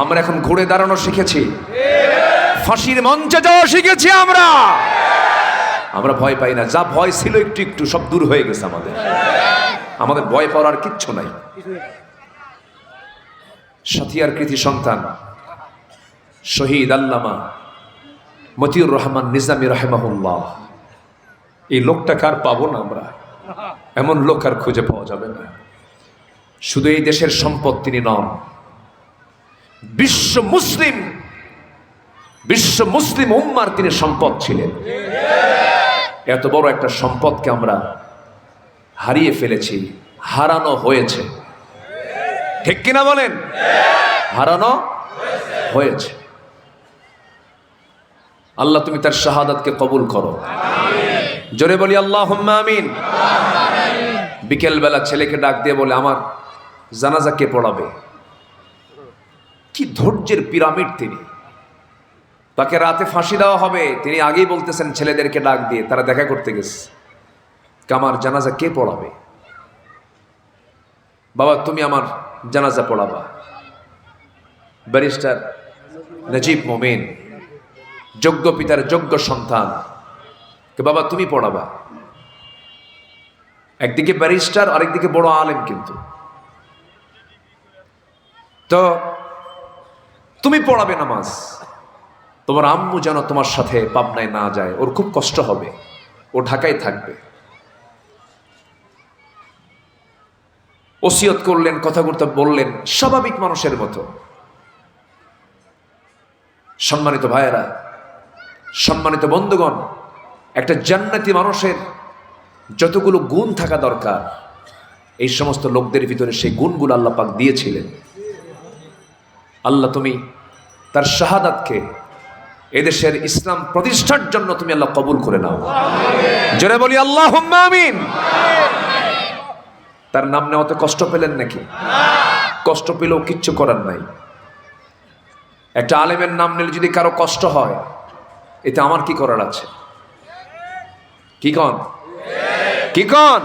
আমরা এখন ঘুরে দাঁড়ানো শিখেছি। ফাঁসির মঞ্চে যাওয়া শিখেছি আমরা। আমরা ভয় পাই না, যা ভয় ছিল একটু একটু সব দূর হয়ে গেছে আমাদের। আমাদের ভয় পাওয়ার কিচ্ছু নাই। সাথিয়ার কৃতি সন্তান, শহীদ আল্লামা মতিউর রহমান নিজামী রহমাহুল্লাহ। এই লোকটা কার পাবো না আমরা? এমন লোক আর খুঁজে পাওয়া যাবে না। শুধু এই দেশের সম্পদ, তিনি নন বিশ্ব মুসলিম বিশ্ব মুসলিম উম্মার তিনি সম্পদ ছিলেন। এত বড় একটা সম্পদকে আমরা হারিয়ে ফেলেছি, হারানো হয়েছে। ঠিক কিনা বলেন? হারানো হয়েছে। আল্লাহ তুমি তার শাহাদাতকে কবুল করো। জোরে বলি আল্লাহ আমিন। বিকেলবেলা ছেলেকে ডাক দিয়ে বলে, আমার জানাজা কে পড়াবে? কি ধৈর্যের পিরামিড তিনি? তাকে রাতে ফাঁসি দেওয়া হবে। তিনি আগেই বলতেছেন, ছেলেদেরকে ডাক দিয়ে, তারা দেখা করতে গেছে। কামার জানাজা কে পড়াবে? বাবা, তুমি আমার জানাজা পড়াবা। ব্যারিস্টার নজিব মোমেন, যোগ্য পিতার যোগ্য সন্তান। বাবা, তুমি পড়াবা। একদিকে ব্যারিস্টার, আরেকদিকে বড় আলেম কিন্তু। তো তুমি পড়াবে নামাজ। তোমার আম্মু যেন তোমার সাথে পাবনায় না যায়, ওর খুব কষ্ট হবে। ও ঢাকায় থাকবে। ওসিয়ত করলেন কথা কথাগুলো বললেন স্বাভাবিক মানুষের মতো। সম্মানিত ভাইয়েরা, সম্মানিত বন্ধুগণ, একটা জান্নাতি মানুষের যতগুলো গুণ থাকা দরকার, এই সমস্ত লোকদের ভিতরে সেই গুণগুলো আল্লাহ পাক দিয়েছিলেন। আল্লাহ তুমি তার শাহাদাতকে এদেশের ইসলাম প্রতিষ্ঠার জন্য তুমি আল্লাহ কবুল করে নাও। জোরে বলি আল্লাহ আমিন। তার নাম নেওয়াতে কষ্ট পেলেন নাকি? কষ্ট পেলেও কিচ্ছু করার নাই। একটা আলেমের নাম নিলে যদি কারও কষ্ট হয় এতে আমার কি করার আছে? কি কন? কি কন?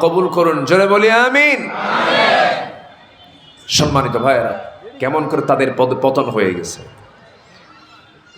কবুল করুন। জোরে বলি, আমিন। সম্মানিত ভাইয়েরা, কেমন করে তাদের পদ- পতন হয়ে গেছে?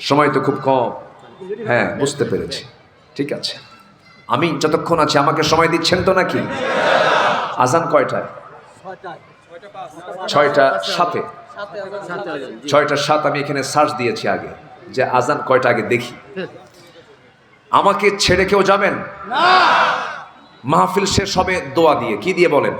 সময় তো খুব কম। হ্যাঁ বুঝতে পেরেছি। ঠিক আছে। আমি যতক্ষণ আছি, আমাকে সময় দিচ্ছেন তো নাকি? আজান কয়টায়? ছয়টা সাথে ছয়টা সাত আমি এখানে সার্চ দিয়েছি আগে, যে আজান কয়টা আগে দেখি। আমাকে ছেড়ে কেউ যাবেন? মাহফিল শেষ হবে দোয়া দিয়ে। কি দিয়ে বলেন?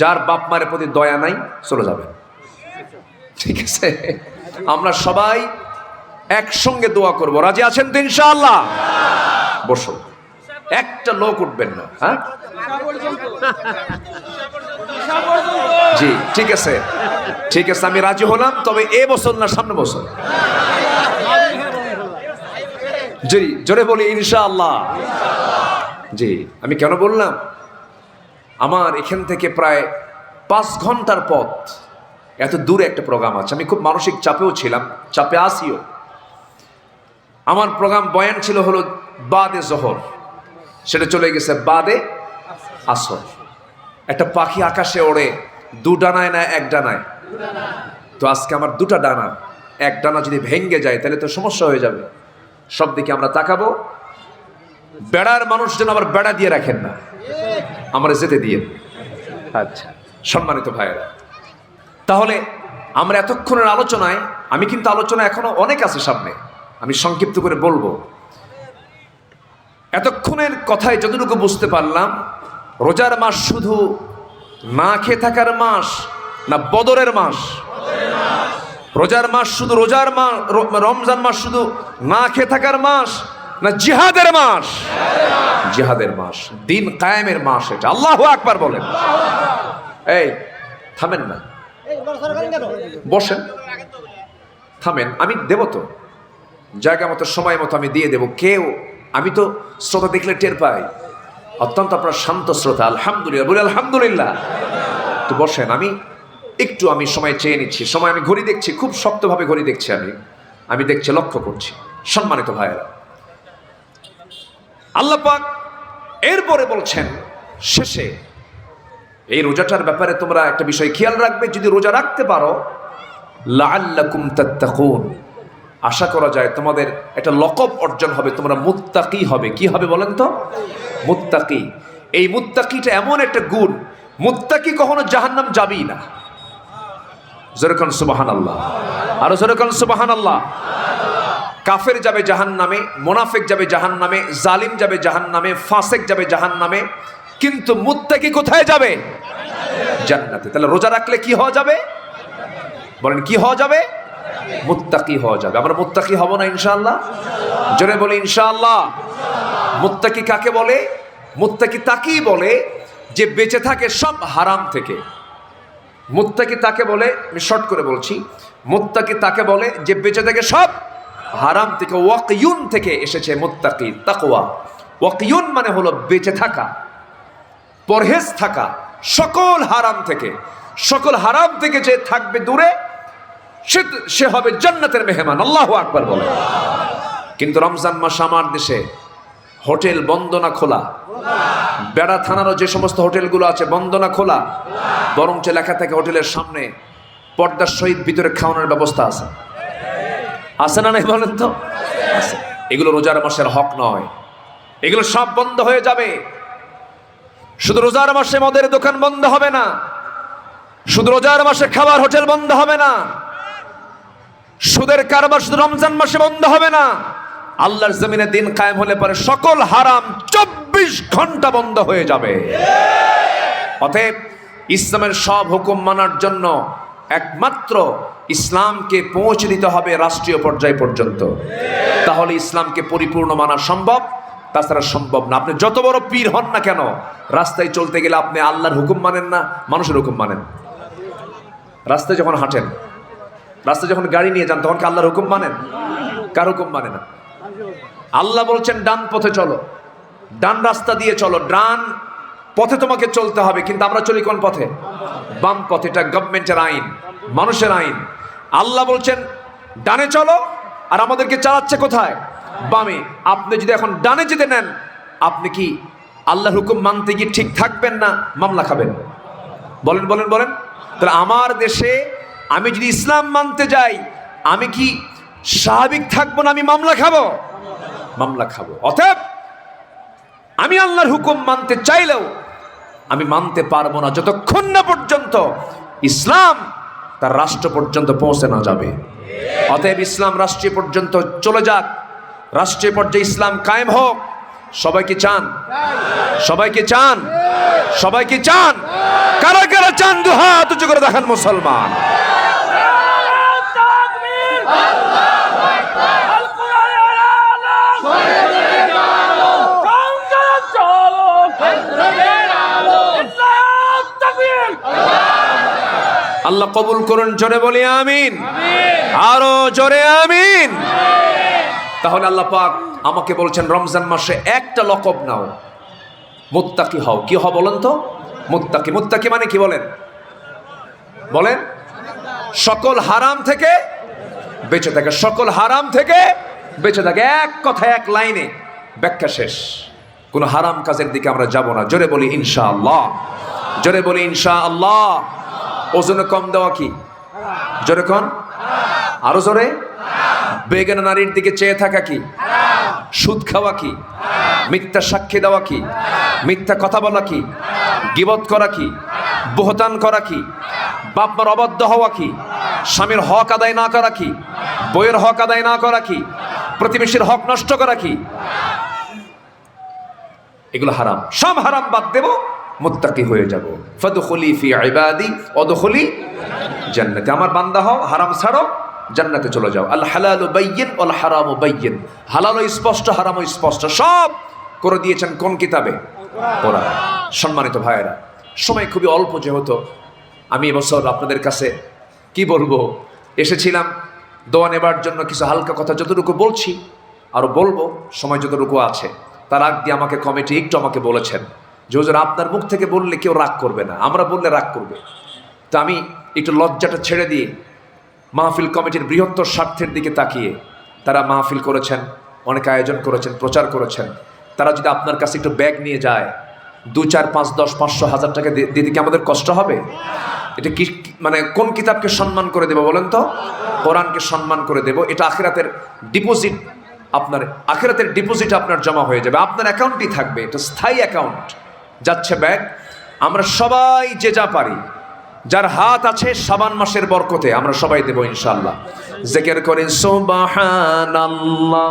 যার বাপ মায়ের প্রতি দয়া নাই চলে যাবেন। ঠিক আছে? আমরা সবাই একসঙ্গে দোয়া করব। রাজি আছেন তো ইনশাআল্লাহ? বসো একটা লোক উঠবেন না হ্যাঁ? জি ঠিক আছে। ঠিক আছে আমি রাজি হলাম তবে এ বছর না সামনে বছর। জি জোরে বলি ইনশাআল্লাহ। জি। আমি কেন বললাম? আমার এখান থেকে প্রায় পাঁচ ঘণ্টার পথ। এত দূরে একটা প্রোগ্রাম আছে। আমি খুব মানসিক চাপেও ছিলাম, চাপে আসিও আমার প্রোগ্রাম বয়ান ছিল হলো বাদে জহর। সেটা চলে গেছে বাদে আসর। একটা পাখি আকাশে ওড়ে, দু ডানায় না এক ডানায়? তো আজকে আমার দুটা ডানা। এক ডানা যদি ভেঙ্গে যায়, তাহলে তো সমস্যা হয়ে যাবে। সব দিকে আমরা তাকাবো বেড়ার মানুষ যেন আবার বেড়া দিয়ে রাখেন না। আমরা যেতে দিয়ে। আচ্ছা। সম্মানিত ভাইয়েরা তাহলে আমরা এতক্ষণের আলোচনায় আমি কিন্তু আলোচনা এখনও অনেক আছে সামনে আমি সংক্ষিপ্ত করে বলব। এতক্ষণের কথায় যতটুকু বুঝতে পারলাম রোজার মাস শুধু না খেয়ে থাকার মাস না বদরের মাস। রোজার মাস শুধু রোজার মাস রমজান মাস শুধু না খেয়ে থাকার মাস না জিহাদের মাস? জিহাদের মাস। দিন কায়েমের মাস এটা। আল্লাহ আকবার বলেন। এই, থামেন না। বসেন। থামেন। আমি দেব তো। জায়গা মতো, সময় মতো আমি দিয়ে দেব। কেউ, আমি তো শ্রোতা দেখলে টের পাই। অত্যন্ত আপনার শান্ত শ্রোতা। আলহামদুলিল্লাহ। বলি আলহামদুলিল্লাহ। তো বসেন। আমি একটু আমি সময় চেয়ে নিচ্ছি। সময় আমি ঘড়ি দেখছি। খুব শক্তভাবে ঘড়ি দেখছি আমি। আমি দেখছি লক্ষ্য করছি। সম্মানিত ভাইয়েরা। আল্লাহ পাক এরপরে বলছেন, শেষে, এই রোজাটার ব্যাপারে তোমরা একটা বিষয় খেয়াল রাখবে, যদি রোজা রাখতে পারো, লাআল্লাকুম তাত্তাকুন। আশা করা যায় তোমাদের একটা লকব অর্জন হবে, তোমরা মুত্তাকি হবে। কি হবে বলেন তো? মুত্তাকি। এই মুত্তাকিটা এমন একটা গুণ, মুত্তাকি কখনো জাহান্নাম যাবেই না। জোরেখন সুবাহান আল্লাহ আরও জোরেখন সুবাহান আল্লাহ কাফের যাবে জাহান নামে মোনাফেক যাবে জাহান নামে জালিম যাবে জাহান নামে ফাসেক যাবে জাহান নামে কিন্তু মুত্তাকি কোথায় যাবে? জান্নাতে। তাহলে রোজা রাখলে কি হওয়া যাবে? বলেন, কি হওয়া যাবে? মুত্তাকি হওয়া যাবে। আমরা মুত্তাকি হব না ইনশাআল্লাহ? জোরে বলি, ইনশাআল্লাহ। মুত্তাকি কাকে বলে? মুত্তাকি তাকেই বলে যে বেঁচে থাকে সব হারাম থেকে। মুত্তাকি তাকে বলে, আমি শর্ট করে বলছি, মুত্তাকি তাকে বলে যে বেঁচে থাকে সব হারাম থেকে ওয়াকিউন থেকে এসেছে মোত্তাকি, তাকওয়া। ওয়াকিউন মানে হলো বেঁচে থাকা, পরহেজ থাকা, সকল হারাম থেকে, সকল হারাম থেকে যে থাকবে দূরে, সে সে হবে জান্নাতের মেহমান, আল্লাহ আকবার বলে। কিন্তু রমজান মাস আমার দেশে হোটেল বন্ধ না খোলা। বেড়া থানারও যে সমস্ত হোটেলগুলো আছে বন্ধ না খোলা। বরঞ্চ লেখা থাকে হোটেলের সামনে পর্দার সহিত ভিতরে খাওয়ানোর ব্যবস্থা আছে। আছে না নাই বলেন তো। এগুলো রোজার মাসের হক নয়। এগুলো সব বন্ধ হয়ে যাবে। শুধু রোজার মাসে মদের দোকান বন্ধ হবে না। শুধু রোজার মাসে খাবার হোটেল বন্ধ হবে না। সুদের কারবার শুধু রমজান মাসে বন্ধ হবে না। আল্লাহর জমিনে দিন কায়েম হলে পরে সকল হারাম চব্বিশ ঘণ্টা বন্ধ হয়ে যাবে। অতএব ইসলামের সব হুকুম মানার জন্য একমাত্র ইসলামকে পৌঁছে দিতে হবে রাষ্ট্রীয় পর্যায় পর্যন্ত। তাহলে ইসলামকে পরিপূর্ণ মানা সম্ভব, তাছাড়া সম্ভব না। আপনি যত বড় পীর হন না কেন, রাস্তায় চলতে গেলে আপনি আল্লাহর হুকুম মানেন না, মানুষের হুকুম মানেন। রাস্তায় যখন হাঁটেন, রাস্তায় যখন গাড়ি নিয়ে যান, তখন কি আল্লাহর হুকুম মানেন? কার হুকুম মানে না? আল্লাহ বলছেন, ডান পথে চলো। ডান রাস্তা দিয়ে চলো। ডান পথে তোমাকে চলতে হবে, কিন্তু আমরা চলি কোন পথে? বাম এটা গভর্নমেন্টের আইন, মানুষের আইন। আল্লাহ বলছেন, ডানে চলো, আর আমাদেরকে চালাচ্ছে কোথায়? বামে। আপনি যদি এখন ডানে যেতে নেন, আপনি কি আল্লাহর হুকুম মানতে গিয়ে ঠিক থাকবেন না? মামলা খাবেন। বলেন বলেন বলেন। তাহলে আমার দেশে আমি যদি ইসলাম মানতে যাই, আমি কি স্বাভাবিক থাকব না আমি মামলা খাব? মামলা খাব। অতএব, আমি আল্লাহর হুকুম মানতে চাইলেও আমি মানতে পারব না। যতক্ষণ না পর্যন্ত ইসলাম তার রাষ্ট্র পর্যন্ত পৌঁছে না যাবে। অতএব ইসলাম রাষ্ট্রীয় পর্যন্ত চলে যাক। রাষ্ট্রীয় পর্যায়ে ইসলাম কায়েম হোক। সবাইকে চান? সবাইকে চান? সবাইকে চান? কারা কারা চান? দু হাত উঁচু করে দেখান মুসলমান তাকবীর আল কোরআনের আলো কাঙ্গাল চলো কাঙ্গালের আলো তাকবীর আল্লাহ কবুল করুন, জোরে বলি আমিন। আরও জোরে আমিন। তাহলে আল্লাহ পাক আমাকে বলছেন, রমজান মাসে একটা লকব নাও। মুত্তাকি হও। কি হও বলেন তো? মুত্তাকি। মুত্তাকি মানে কি বলেন? বলেন, সকল হারাম থেকে বেঁচে থাকে। সকল হারাম থেকে বেঁচে থাকে। এক কথা, এক লাইনে। ব্যাখ্যা শেষ। কোনো হারাম কাজের দিকে আমরা যাব না। জোরে বলি ইনশা আল্লাহ জোরে বলি ইনশা আল্লাহ ওজনে কম দেওয়া কি? জোরে কন? আরও জোরে? বেগানা নারীর দিকে চেয়ে থাকা কি? সুদ খাওয়া কি? মিথ্যা সাক্ষী দেওয়া কি? মিথ্যা কথা বলা কি? গিবত করা কি? বহতান করা কি? বাপমার অবাধ্য হওয়া কি? স্বামীর হক আদায় না করা কি? বইয়ের হক আদায় না করা কি? প্রতিবেশীর হক নষ্ট করা কি? এগুলো হারাম। সব হারাম বাদ দেব। মুত্তাকি হয়ে যাব। ফদখুলি ফি ইবাদি, অদখুলি জান্নাতে। আমার বান্দা হও, হারাম ছাড়ো, জান্নাতে চলে যাও। আল হালালু বাইয়িন, ওয়াল হারামু বাইয়িন। হালাল স্পষ্ট, হারাম স্পষ্ট, সব করে দিয়েছেন কোন কিতাবে? কোরআন। সম্মানিত ভাইয়েরা, সময় খুবই অল্প যেহেতু, আমি এবছর আপনাদের কাছে কি বলব? এসেছিলাম, দোয়া নেবার জন্য কিছু হালকা কথা যতটুকু বলছি আরও বলব, সময় যতটুকু আছে, তার আগ দিয়ে আমাকে কমিটি একটু আমাকে বলেছেন। যে আপনার মুখ থেকে বললে কেউ রাগ করবে না, আমরা বললে রাগ করবে। তো আমি একটু লজ্জাটা ছেড়ে দিয়ে মাহফিল কমিটির বৃহত্তর স্বার্থের দিকে তাকিয়ে তারা মাহফিল করেছেন, অনেক আয়োজন করেছেন, প্রচার করেছেন। তারা যদি আপনার কাছে একটু ব্যাগ নিয়ে যায় দু চার, পাঁচ, দশ, পাঁচশো, হাজার টাকা দিতে কি আমাদের কষ্ট হবে? এটা কি মানে কোন কিতাবকে সম্মান করে দেবো বলেন তো? কোরআনকে সম্মান করে দেব। এটা আখেরাতের ডিপোজিট আপনার, আখেরাতের ডিপোজিট আপনার জমা হয়ে যাবে। আপনার অ্যাকাউন্টই থাকবে, এটা স্থায়ী অ্যাকাউন্ট। যাচ্ছে ব্যাগ। আমরা সবাই যে যা পারি। যার হাত আছে সাবান মাসের বরকতে আমরা সবাই দেবো ইনশাল্লাহ জেকের করেন সুবহানাল্লাহ।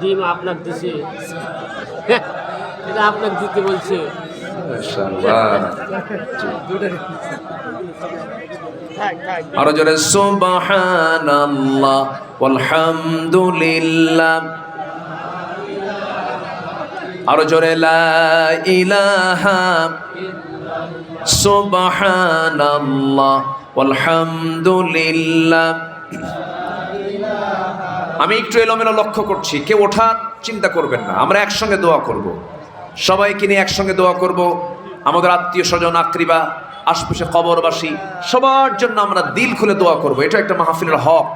ডিম আপনার দিছে। এটা আপনাকে দিতে বলছে। আরও জোরে সুবহানাল্লাহ। আলহামদুলিল্লাহ আরও জোরে আমি একটু এলোমেলো লক্ষ্য করছি, কেউ ওঠার চিন্তা করবেন না, আমরা একসঙ্গে দোয়া করব। সবাইকে নিয়ে একসঙ্গে দোয়া করব, আমাদের আত্মীয় স্বজন আত্মীবা আশপাশে কবরবাসী, সবার জন্য আমরা দিল খুলে দোয়া করব, এটা একটা মাহফিলের হক